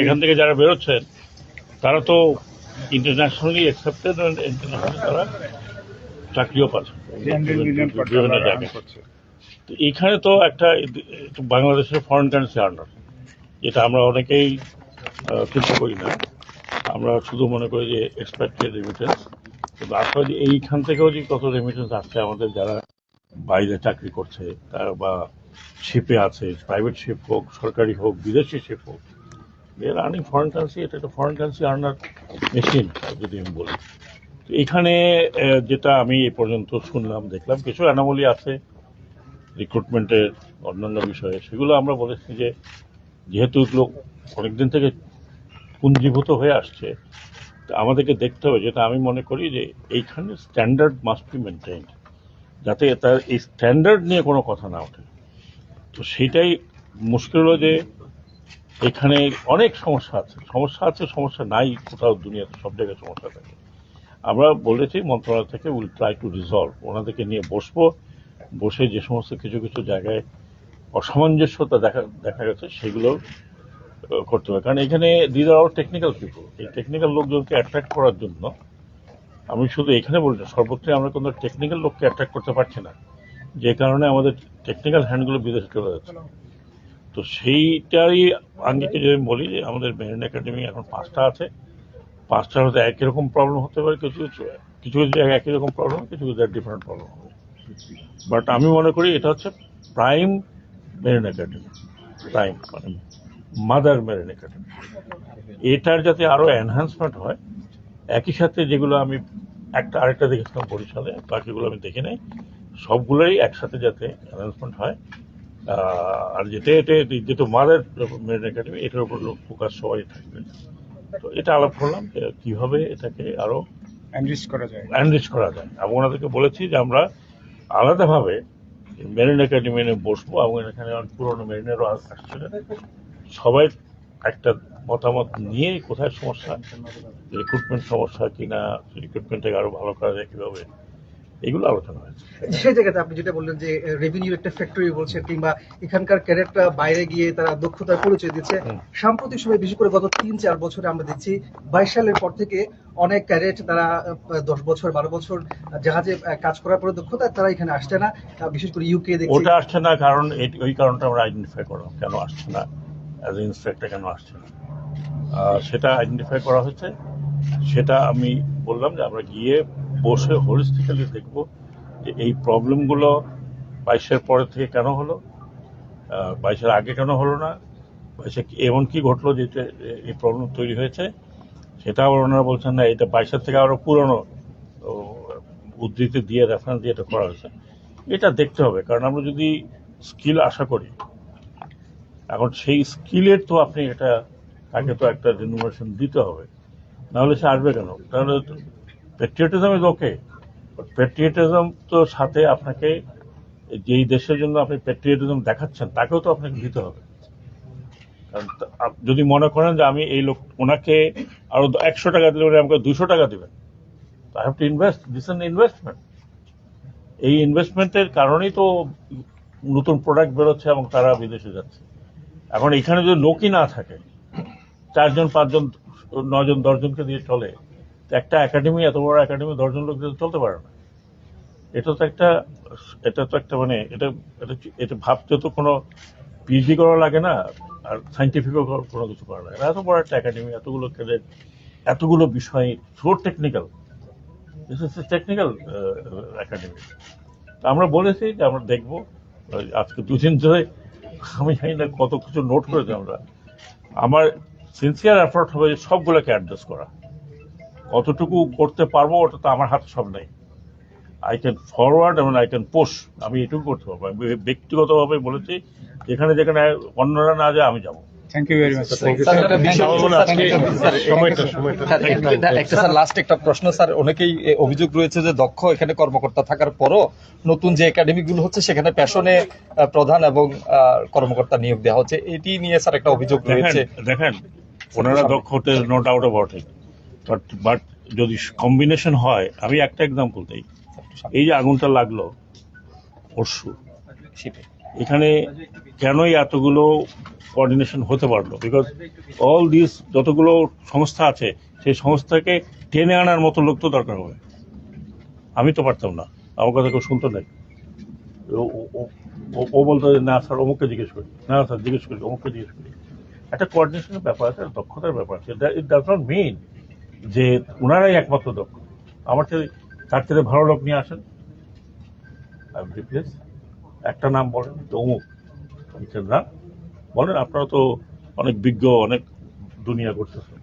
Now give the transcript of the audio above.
এখান থেকে যারা বেরোচ্ছেন তারা তো ইন্টারন্যাশনালি অ্যাকসেপ্টেড ইন্টারন্যাশনালি তারা চাকরিও পাচ্ছেন বিভিন্ন জায়গায়। তো এখানে তো একটা বাংলাদেশের ফরেন কারেন্সি আর্নার যেটা আমরা অনেকেই চিন্তা করি না। আমরা শুধু মনে করি যে এক্সপেক্টেড রেমিটেন্স কিন্তু আসলে যে এইখান থেকেও যে কত রেমিটেন্স আসছে আমাদের যারা বাইরে চাকরি করছে তারা বা শিপে আছে প্রাইভেট শিপ হোক সরকারি হোক বিদেশি শিপ হোক এর আর্নিং ফরেন কারেন্সি এটা একটা ফরেন কারেন্সি আর্নার মেশিন যদি আমি বলি। তো এখানে যেটা আমি এ পর্যন্ত শুনলাম, দেখলাম, কিছু অ্যানামলি আছে রিক্রুটমেন্টের অন্যান্য বিষয়ে। সেগুলো আমরা বলেছি যে, যেহেতু লোক অনেকদিন থেকে পুঞ্জীভূত হয়ে আসছে, তো আমাদেরকে দেখতে হবে। যেটা আমি মনে করি যে, এইখানে স্ট্যান্ডার্ড মাস্ট বি মেনটেন যাতে তার এই স্ট্যান্ডার্ড নিয়ে কোনো কথা না ওঠে। তো সেটাই মুশকিল হলো যে এখানে অনেক সমস্যা আছে। সমস্যা আছে, সমস্যা নাই, কোথাও দুনিয়াতে সব জায়গায় সমস্যা থাকে। আমরা বলেছি, মন্ত্রণালয় থেকে উইল ট্রাই টু রিজলভ ওনাদেরকে নিয়ে বসবো। বসে যে সমস্ত কিছু কিছু জায়গায় অসামঞ্জস্যতা দেখা দেখা গেছে, সেগুলো করতে হবে। কারণ এখানে দিস আর টেকনিক্যাল পিপুল এই টেকনিক্যাল লোকজনকে অ্যাট্রাক্ট করার জন্য আমি শুধু এখানে বলছি, সর্বত্রই আমরা কোনো টেকনিক্যাল লোককে অ্যাট্রাক্ট করতে পারছি না। যে কারণে আমাদের টেকনিক্যাল হ্যান্ডগুলো বিদেশে চলে যাচ্ছে। তো সেইটারই আঙ্গিকে যদি আমি বলি যে আমাদের মেরিন একাডেমি এখন পাঁচটা আছে। পাঁচটার হয়তো একই রকম প্রবলেম হতে পারে, কিছু কিছু কিছু কিছু জায়গায় একই রকম প্রবলেম কিছু কিছু জায়গায় ডিফারেন্ট প্রবলেম হবে। বাট আমি মনে করি এটা হচ্ছে প্রাইম মেরিন একাডেমি প্রাইম মানে মাদার মেরিন একাডেমি এটার যাতে আরও এনহান্সমেন্ট হয়, একই সাথে যেগুলো আমি একটা, আরেকটা দেখেছিলাম বরিশালে, বাকিগুলো আমি দেখি নাই, সবগুলোই একসাথে যাতে এনহান্সমেন্ট হয়। আর যেটা এটা যেহেতু মাদার মেরিন একাডেমি এটার উপর ফোকাস সবাই থাকবে। তো এটা আলাপ করলাম কীভাবে এটাকে আরও এনরিচ করা যায়। এনরিচ করা যায়। এবং ওনাদেরকে বলেছি যে আমরা আলাদাভাবে মেরিন একাডেমি নিয়ে বসবো এবং এখানে অনেক পুরোনো মেরিনেরও আসছিলেন সবাই একটা মতামত নিয়ে কোথায় সমস্যা রিক্রুটমেন্ট সমস্যা কিনা রিক্রুটমেন্টটাকে আরও ভালো করা যায় কীভাবে এগুলো আলোচনা হয়েছে। সেই জায়গাতে আপনি যেটা বললেন যে রেভিনিউ একটা ফ্যাক্টরি বলছে কিংবা এখানকার ক্যাডেটরা বাইরে গিয়ে তারা দক্ষতার পরিচয় দিচ্ছে। সাম্প্রতিক সময় বিশেষ করে গত তিন চার বছরে আমরা দেখছি বাইশ সালের পর থেকে অনেক ক্যাডেট তারা দশ বছর বারো বছর জাহাজে কাজ করার পরে দক্ষতা তারা এখানে আসছে না। বিশেষ করে ইউকে দেখছি। ওটা আসছে না কারণ এই- ওই কারণটা আমরা আইডেন্টিফাই করলাম কেন আসছে না অ্যাজ এ ইন্সপেক্টর কেন আসছে না। সেটা আইডেন্টিফাই করা হয়েছে। সেটা আমি বললাম যে আমরা গিয়ে বসে হোলিস্টিক্যালি দেখব যে এই প্রবলেমগুলো বাইশের পরে থেকে কেন হলো বাইশের আগে কেন হলো না, বাইশে এমন কি ঘটলো যে এই প্রবলেম তৈরি হয়েছে, সেটা আবার ওনারা বলছেন, না, এটা বাইশের থেকে আরও পুরনো উদ্ধৃতি দিয়ে রেফারেন্স দিয়ে এটা করা হয়েছে। এটা দেখতে হবে, কারণ আমরা যদি স্কিল আশা করি, এখন সেই স্কিলের তো আপনি এটা তাকে তো একটা রিনোভেশন দিতে হবে, নাহলে সে আসবে কেন? তাহলে প্যাট্রিয়টিজম ইজ ওকে প্যাট্রিয়টিজম তো সাথে আপনাকে যেই দেশের জন্য আপনি প্যাট্রিয়টিজম দেখাচ্ছেন, তাকেও তো আপনাকে দিতে হবে। কারণ যদি মনে করেন যে আমি এই লোক, ওনাকে আরও একশো টাকা দিলে উনি আমাকে দুশো টাকা দেবেন। I have to invest this investment এই ইনভেস্টমেন্টের কারণেই তো নতুন প্রোডাক্ট বেরোচ্ছে এবং তারা বিদেশে যাচ্ছে। এখন এখানে যদি লোকই না থাকে, চারজন, পাঁচজন নজন দশজনকে দিয়ে চলে একটা একাডেমি, এত বড় একাডেমি, দশজন লোক দিয়ে চলতে পারে না, এটা তো একটা, এটা তো একটা মানে এটা এটা এটা ভাবতে তো কোনো পিএইচডি করা লাগে না, আর সাইন্টিফিকও কোনো কিছু করা লাগে না। এত বড় একটা একাডেমি, এতগুলো ক্যাডেট এতগুলো বিষয় সো টেকনিক্যাল টেকনিক্যাল একাডেমি। আমরা বলেছি যে আমরা দেখব আজকে দুদিন ধরে, আমি জানি না কত কিছু নোট করেছি আমরা। আমার সিনসিয়ার এফোর্ট হবে সবগুলোকে অ্যাডজাস্ট করা। কতটুকু করতে পারব ওটা তো আমার হাতে সব নেই। আই ক্যান ফরওয়ার্ড এবং আই ক্যান পোস্ট আমি এটুকু করতে পারব। আমি ব্যক্তিগতভাবে বলেছি যেখানে যেখানে অন্যরা না যায় আমি যাব। থ্যাংক ইউ ভেরি মাচ একটা বিষয় আমার আজকে স্যার, সময়টা সময়টা স্যার, একটা- একটা স্যার লাস্ট একটা প্রশ্ন স্যার। অনেকেই অভিযোগ রয়েছে যে দক্ষ এখানে কর্মকর্তা থাকার পরও নতুন যে একাডেমি গুলো হচ্ছে সেখানে প্রধান এবং আহ, কর্মকর্তা নিয়োগ দেওয়া হচ্ছে। এটি নিয়ে স্যার একটা অভিযোগ দেখেন রয়েছে। দেখেন ওনারা দক্ষ হতে no doubt about it but but যদি কম্বিনেশন হয়, আমি একটা এক্সাম্পল দিই। এই যে আগুনটা লাগল, পরশু। এখানে কেনই এতগুলো কোঅর্ডিনেশন হতে পারল? বিকজ অল দিস যতগুলো সংস্থা আছে, সেই সংস্থাকে টেনে আনার মতো লোক তো দরকার হবে। আমি তো পারতাম না। আমার কথা কেউ শুনতো নাই। ও- বলতো না স্যার, অমুককে জিজ্ঞেস করি। না স্যার, জিজ্ঞেস করি, অমুককে জিজ্ঞেস করি। একটা কোঅর্ডিনেশনের ব্যাপার আছে, দক্ষতার ব্যাপার আছে। ইট ডাজ নট মিন যে ওনারাই একমাত্র দক্ষ। আমার চেয়ে তার থেকে ভালো লোক নিয়ে আসেন। একটা নাম বলেন অমুক না বলেন, আপনারা তো অনেক বিজ্ঞ, অনেক দুনিয়া করতেছেন